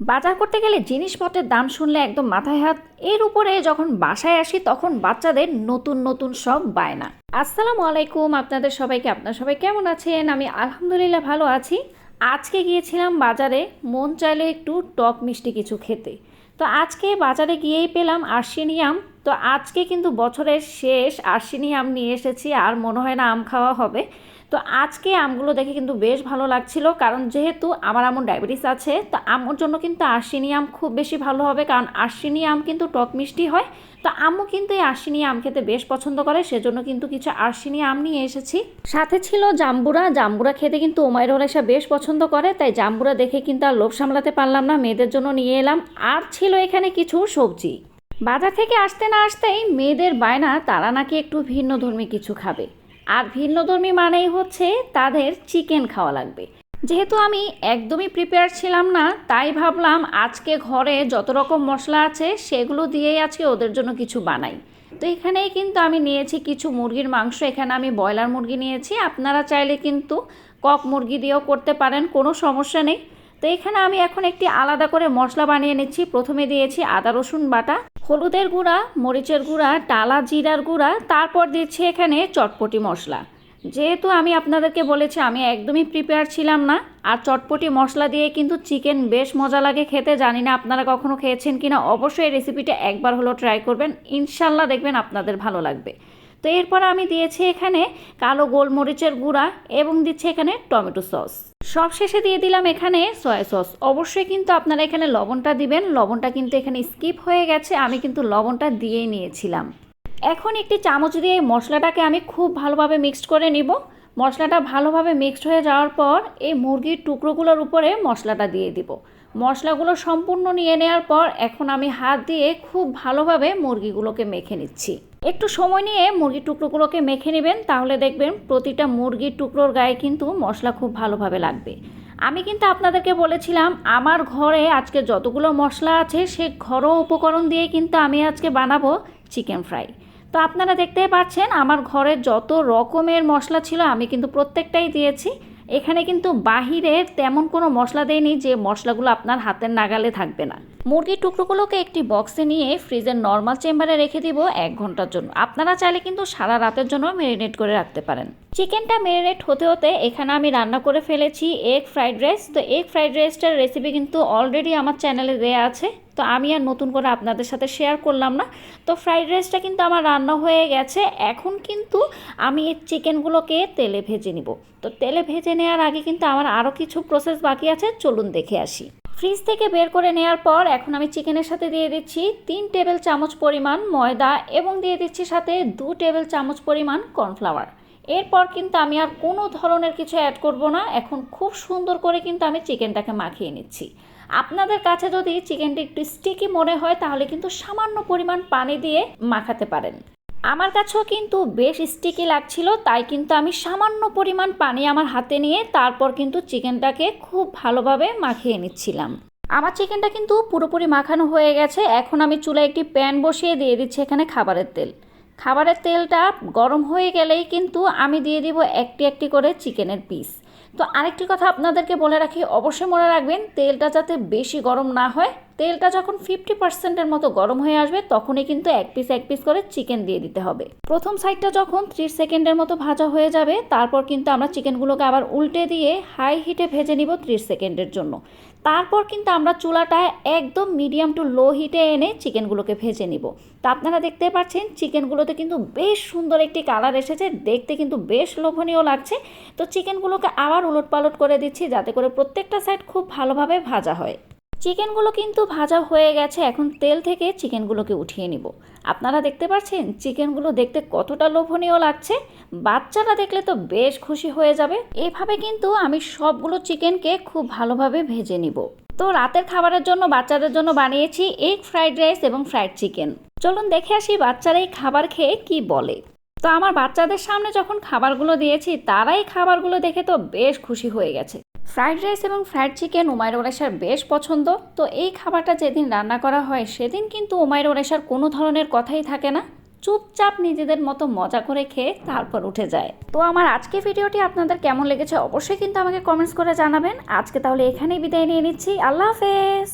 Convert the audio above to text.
বাজার করতে গেলে জিনিসপত্রের দাম শুনলে একদম মাথায় হাত। এর উপরে যখন বাসায় আসি, তখন বাচ্চাদের নতুন নতুন সব বায়না আসসালামু আলাইকুম আপনাদের সবাইকে। আপনার সবাই কেমন আছেন? আমি আলহামদুলিল্লাহ ভালো আছি। আজকে গিয়েছিলাম বাজারে, মন চাইলে একটু টক মিষ্টি কিছু খেতে। তো আজকে বাজারে গিয়েই পেলাম আশ্বিনী আম তো আজকে কিন্তু বছরের শেষ আশ্বিনী আম নিয়ে এসেছি, আর মনে হয় না আম খাওয়া হবে। তো আজকে আমগুলো দেখে কিন্তু বেশ ভালো লাগছিল, কারণ যেহেতু আমার এমন ডায়াবেটিস আছে, তো আম্মুর জন্য কিন্তু আশ্বিনী আম খুব বেশি ভালো হবে, কারণ আশ্বিনী আম কিন্তু টক মিষ্টি হয়। তো আম্মু কিন্তু এই আশ্বিনী আম খেতে বেশ পছন্দ করে, সেজন্য কিন্তু কিছু আশ্বিনী আম নিয়ে এসেছি। সাথে ছিল জাম্বুরা জাম্বুরা খেতে কিন্তু ওমাইর ওরাইসা বেশ পছন্দ করে, তাই জাম্বুরা দেখে কিন্তু আর লোভ সামলাতে পারলাম না, মেয়েদের জন্য নিয়ে এলাম। আর ছিল এখানে কিছু সবজি। বাজার থেকে আসতে না আসতেই মেয়েদের বায়না, তারা নাকি একটু ভিন্ন ধর্মী কিছু খাবে। আর ভিন্নধর্মী মানেই হচ্ছে তাদের চিকেন খাওয়া লাগবে। যেহেতু আমি একদমই প্রিপেয়ার ছিলাম না, তাই ভাবলাম আজকে ঘরে যত রকম মশলা আছে সেগুলো দিয়েই আজকে ওদের জন্য কিছু বানাই। তো এখানেই কিন্তু আমি নিয়েছি কিছু মুরগির মাংস, এখানে আমি ব্রয়লার মুরগি নিয়েছি। আপনারা চাইলে কিন্তু কক মুরগি দিয়েও করতে পারেন, কোনো সমস্যা নেই। তো এখানে আমি এখন একটি আলাদা করে মশলা বানিয়ে নিচ্ছি। প্রথমে দিয়েছি আদা, রসুন বাটা, হলুদের গুঁড়া, মরিচের গুঁড়া টালা জিরার গুঁড়া, তারপর দিচ্ছি এখানে চটপটি মশলা। যেহেতু আমি আপনাদেরকে বলেছি, আমি একদমই প্রিপেয়ার ছিলাম না, আর চটপটি মশলা দিয়ে কিন্তু চিকেন বেশ মজা লাগে খেতে, জানি না আপনারা কখনো খেয়েছেন কিনা, অবশ্যই রেসিপিটা একবার হলো ট্রাই করবেন। ইনশাল্লাহ দেখবেন আপনাদের ভালো লাগবে। তো এরপর আমি দিয়েছি এখানে কালো গোলমরিচের গুঁড়া এবং দিচ্ছি এখানে টমেটো সস। সব শেষে দিয়ে দিলাম এখানে সয়া সস। অবশ্যই কিন্তু আপনারা এখানে লবণটা দিবেন। লবণটা কিন্তু এখানে স্কিপ হয়ে গেছে। আমি কিন্তু লবণটা দিয়েই নিয়েছিলাম। এখন একটি চামচ দিয়ে মশলাটাকে আমি খুব ভালোভাবে মিক্সড করে নিব। মশলাটা ভালোভাবে মিক্সড হয়ে যাওয়ার পর এই মুরগির টুকরোগুলোর উপরে মশলাটা দিয়ে দিব। মশলাগুলো সম্পূর্ণ নিয়ে নেওয়ার পর এখন আমি হাত দিয়ে খুব ভালোভাবে মুরগিগুলোকে মেখে নিচ্ছি। একটু সময় নিয়ে মুরগির টুকরোগুলোকে মেখে নেবেন, তাহলে দেখবেন প্রতিটা মুরগির টুকরোর গায়ে কিন্তু মশলা খুব ভালোভাবে লাগবে। আমি কিন্তু আপনাদেরকে বলেছিলাম, আমার ঘরে আজকে যতগুলো মশলা আছে, সে ঘরোয়া উপকরণ দিয়ে কিন্তু আমি আজকে বানাবো চিকেন ফ্রাই। তো আপনারা দেখতেই পাচ্ছেন, আমার ঘরে যত রকমের মশলা ছিল আমি কিন্তু প্রত্যেকটাই দিয়েছি। এখানে কিন্তু বাহিরের তেমন কোনো মশলা দেয়নি যে মশলাগুলো আপনার হাতের নাগালে থাকবে না। মুরগির টুকরোগুলোকে একটি বক্সে নিয়ে ফ্রিজের নর্মাল চেম্বারে রেখে দিব এক ঘণ্টার জন্য। আপনারা চাইলে কিন্তু সারা রাতের জন্য মেরিনেট করে রাখতে পারেন। চিকেনটা ম্যারিনেট হতে হতে এখানে আমি রান্না করে ফেলেছি এগ ফ্রাইড রাইস তো এগ ফ্রাইড রাইসটার রেসিপি কিন্তু অলরেডি আমার চ্যানেলে দেওয়া আছে। তো আমি আর নতুন করে আপনাদের সাথে শেয়ার করলাম না। তো ফ্রাইড রাইসটা কিন্তু আমার রান্না হয়ে গেছে। এখন কিন্তু আমি এই চিকেনগুলোকে তেলে ভেজে নিব। তো তেলে ভেজে নেওয়ার আগে কিন্তু আমার আরও কিছু প্রসেস বাকি আছে। চলুন দেখে আসি। ফ্রিজ থেকে বের করে নেওয়ার পর এখন আমি চিকেনের সাথে দিয়ে দিচ্ছি তিন টেবিল চামচ পরিমাণ ময়দা এবং দিয়ে দিচ্ছি সাথে দু টেবিল চামচ পরিমাণ কর্নফ্লাওয়ার এরপর কিন্তু আমি আর কোনো ধরনের কিছু অ্যাড করব না। এখন খুব সুন্দর করে কিন্তু আমি চিকেনটাকে মাখিয়ে নিচ্ছি। আপনাদের কাছে যদি চিকেনটা একটু স্টিকি মনে হয়, তাহলে কিন্তু সামান্য পরিমাণ পানি দিয়ে মাখাতে পারেন। আমার কাছেও কিন্তু বেশ স্টিকি লাগছিল, তাই কিন্তু আমি সামান্য পরিমাণ পানি আমার হাতে নিয়ে তারপর কিন্তু চিকেনটাকে খুব ভালোভাবে মাখিয়ে নিচ্ছিলাম। আমার চিকেনটা কিন্তু পুরোপুরি মাখানো হয়ে গেছে। এখন আমি চুলায় একটি প্যান বসিয়ে দিয়ে দিচ্ছি এখানে খাবারের তেল। খাবারের তেলটা গরম হয়ে গেলেই কিন্তু আমি দিয়ে দিব একটি একটি করে চিকেনের পিস। তো আরেকটি কথা আপনাদেরকে বলে রাখি, অবশ্যই মনে রাখবেন, তেলটা যাতে বেশি গরম না হয় তেলটা যখন ফিফটি পার্সেন্টের মতো গরম হয়ে আসবে, তখনই কিন্তু এক পিস এক পিস করে চিকেন দিয়ে দিতে হবে। প্রথম সাইডটা যখন ত্রিশ সেকেন্ডের মতো ভাজা হয়ে যাবে, তারপর কিন্তু আমরা চিকেনগুলোকে আবার উল্টে দিয়ে হাই হিটে ভেজে নিব ত্রিশ সেকেন্ডের জন্য। তারপর কিন্তু আমরা চুলাটায় একদম মিডিয়াম টু লো হিটে এনে চিকেনগুলোকে ভেজে নিব। তা আপনারা দেখতে পাচ্ছেন চিকেনগুলোতে কিন্তু বেশ সুন্দর একটি কালার এসেছে, দেখতে কিন্তু বেশ লোভনীয় লাগছে। তো চিকেনগুলোকে আবার উলট পালট করে দিচ্ছি, যাতে করে প্রত্যেকটা সাইড খুব ভালোভাবে ভাজা হয়। চিকেনগুলো কিন্তু ভাজা হয়ে গেছে, এখন তেল থেকে চিকেনগুলোকে উঠিয়ে নিব। আপনারা দেখতে পাচ্ছেন, চিকেনগুলো দেখতে কতটা লোভনীয় লাগছে। বাচ্চারা দেখলে তো বেশ খুশি হয়ে যাবে। এভাবে কিন্তু আমি সবগুলো চিকেনকে খুব ভালোভাবে ভেজে নিব। তো রাতের খাবারের জন্য, বাচ্চাদের জন্য বানিয়েছি এগ ফ্রাইড রাইস এবং ফ্রাইড চিকেন চলুন দেখে আসি বাচ্চারা এই খাবার খেয়ে কি বলে। তো আমার বাচ্চাদের সামনে যখন খাবারগুলো দিয়েছি তারাই খাবারগুলো দেখে তো বেশ খুশি হয়ে গেছে। ফ্রাইড রাইস এবং ফ্রাইড চিকেন উমায়ের ওরেশার বেশ পছন্দ। তো এই খাবারটা যেদিন রান্না করা হয়, সেদিন কিন্তু উমায়ের ওরেশার কোনো ধরনের কথাই থাকে না। চুপচাপ নিজেদের মতো মজা করে খেয়ে তারপর উঠে যায়। তো আমার আজকে ভিডিওটি আপনাদের কেমন লেগেছে অবশ্যই কিন্তু আমাকে কমেন্টস করে জানাবেন। আজকে তাহলে এখানেই বিদায় নিয়ে নিচ্ছি। আল্লাহ হাফেজ!